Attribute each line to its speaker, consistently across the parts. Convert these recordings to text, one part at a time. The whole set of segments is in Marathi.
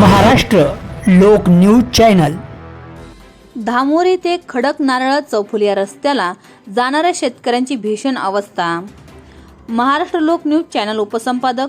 Speaker 1: महाराष्ट्र लोक न्यूज चॅनल.
Speaker 2: धामोरी ते खडक नारळ चौफुल या रस्त्याला जाणाऱ्या शेतकऱ्यांची भीषण अवस्था. महाराष्ट्र लोक न्यूज चॅनल उपसंपादक.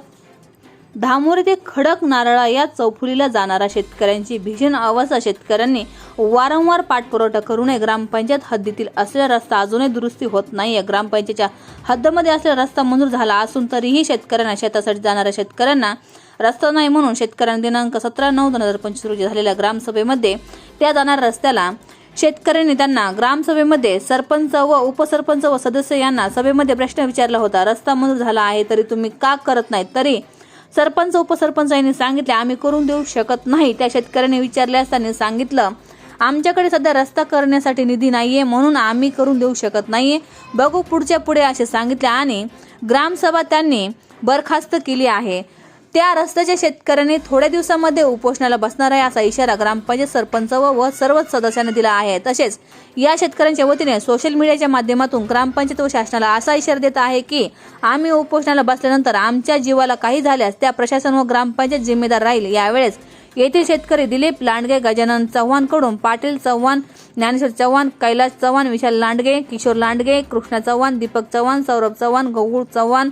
Speaker 2: धामोरी ते खडक नारळा या चौफुलीला जाणाऱ्या शेतकऱ्यांची भीषण अवस्था. शेतकऱ्यांनी वारंवार पाठपुरवठा करूनही ग्रामपंचायत हद्दीतील असलेला रस्ता अजूनही दुरुस्ती होत नाहीये. ग्रामपंचायतच्या हद्दमध्ये असलेला रस्ता मंजूर झाला असून तरीही शेतकऱ्यांना शेतासाठी जाणाऱ्या शेतकऱ्यांना रस्ता नाही म्हणून शेतकऱ्यांनी दिनांक सतरा नऊ दोन हजार पंचवीस रोजी झालेल्या ग्रामसभेमध्ये त्या जाणाऱ्या रस्त्याला शेतकऱ्यांनी त्यांना ग्रामसभेमध्ये सरपंच व उपसरपंच व सदस्य यांना सभेमध्ये प्रश्न विचारला होता. रस्ता मंजूर झाला आहे तरी तुम्ही का करत नाहीत? तरी सरपंच उपसरपंच यांनी सांगितले आम्ही करून देऊ शकत नाही. त्या शेतकऱ्यांनी विचारले असताना सांगितलं आमच्याकडे सध्या रस्ता करण्यासाठी निधी नाही आहे म्हणून आम्ही करून देऊ शकत नाही आहे बघू पुढच्या पुढे असे सांगितले आणि ग्रामसभा त्यांनी बरखास्त केली आहे. त्या रस्त्याच्या शेतकऱ्यांनी थोड्या दिवसामध्ये उपोषणाला बसणार आहे असा इशारा ग्रामपंचायत सरपंच व व सर्वच सदस्यांनी दिला आहे. तसेच या शेतकऱ्यांच्या वतीने सोशल मीडियाच्या माध्यमातून ग्रामपंचायत व शासनाला असा इशारा देत आहे की आम्ही उपोषणाला बसल्यानंतर आमच्या जीवाला काही झाल्यास त्या प्रशासन व ग्रामपंचायत जिम्मेदार राहील. यावेळेस येथील शेतकरी दिलीप लांडगे गजानन चव्हाणकडून पाटील चव्हाण ज्ञानेश्वर चव्हाण कैलास चव्हाण विशाल लांडगे किशोर लांडगे कृष्णा चव्हाण दीपक चव्हाण सौरभ चव्हाण गौगुळ चव्हाण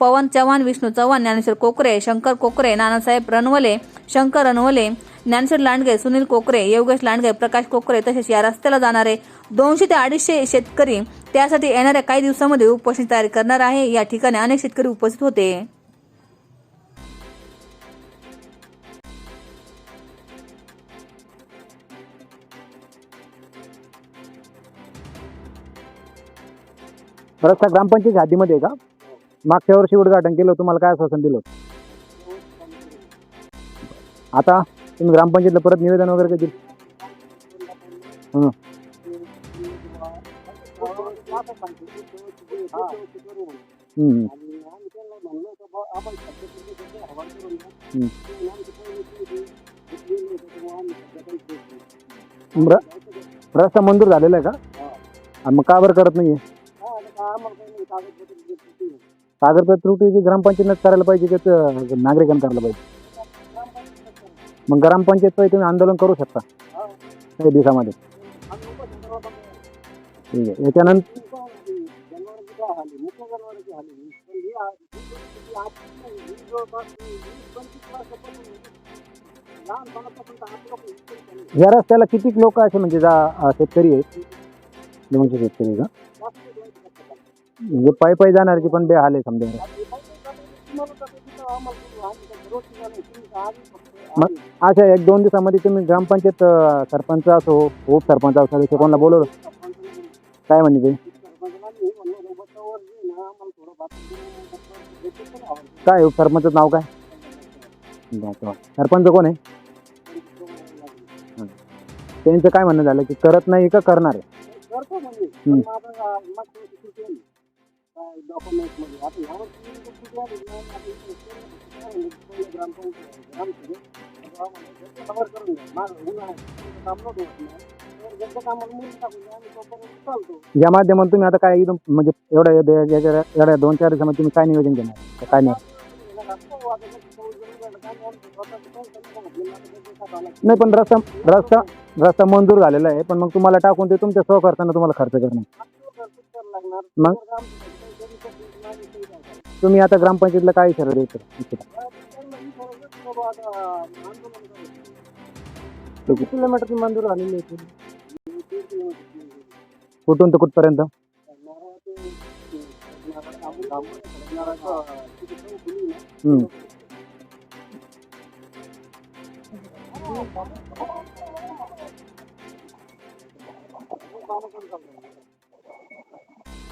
Speaker 2: पवन चव्हाण विष्णू चव्हाण ज्ञानेश्वर कोकरे शंकर कोकरे नानासाहेब रणवले शंकर रणवले ज्ञानेश्वर लांडगे सुनील कोकरे योगेश लांडगे प्रकाश कोकरे तसेच या रस्त्याला जाणारे दोनशे ते अडीचशे शेतकरी त्यासाठी येणाऱ्या काही दिवसामध्ये उपोषण तयारी करणार आहे. या ठिकाणी अनेक शेतकरी उपस्थित होते.
Speaker 3: रस्ता ग्रामपंचायत हद्दीमध्ये आहे का मागच्या वर्षी उद्घाटन केलं तुम्हाला काय आश्वासन दिलं होतं? आता तुम्ही ग्रामपंचायतला परत निवेदन वगैरे काही दिलं रस्ता मंजूर झालेला आहे का मग का बरं करत नाहीये कागदपत्र त्रुटी जी ग्रामपंचायतच करायला पाहिजे की नागरिकांना करायला पाहिजे. मग ग्रामपंचायत पाहिजे तुम्ही आंदोलन करू शकता. काही दिवसामध्ये. ठीक आहे. याच्यानंतर या रस्त्याला किती लोक असे म्हणजे जा शेतकरी आहेत? दोनशे शेतकरी का? म्हणजे पायी पायी जाणार की पण बेहाल आहे समजा मग अच्छा एक दोन दिवसामध्ये तुम्ही ग्रामपंचायत अं, सरपंच असो उपसरपंच असो सदस्य कोणाला बोलवलं काय म्हणजे ते काय उपसरपंच नाव काय. सरपंच कोण आहे हं. त्यांचं काय म्हणणं झालं की करत नाही का करणार आहे हं. या माध्यमातून तुम्ही आता काय एकदम म्हणजे एवढ्या एवढ्या- एवढ्या एवढ्या दोन चार दिवसामध्ये तुम्ही काय नियोजन घेणार का काय नाही नाही पण रस्ता रस्ता रस्ता मंजूर झालेला आहे पण मग तुम्हाला टाकून ते तुमच्या सहकर्त्यांना तुम्हाला खर्च करणार मग तुम्ही आता ग्रामपंचायतला काय इशारा तर इच्छिता?
Speaker 4: किलोमीटर मंजूर झालेली आहे
Speaker 3: कुठून तर कुठपर्यंत हम्म.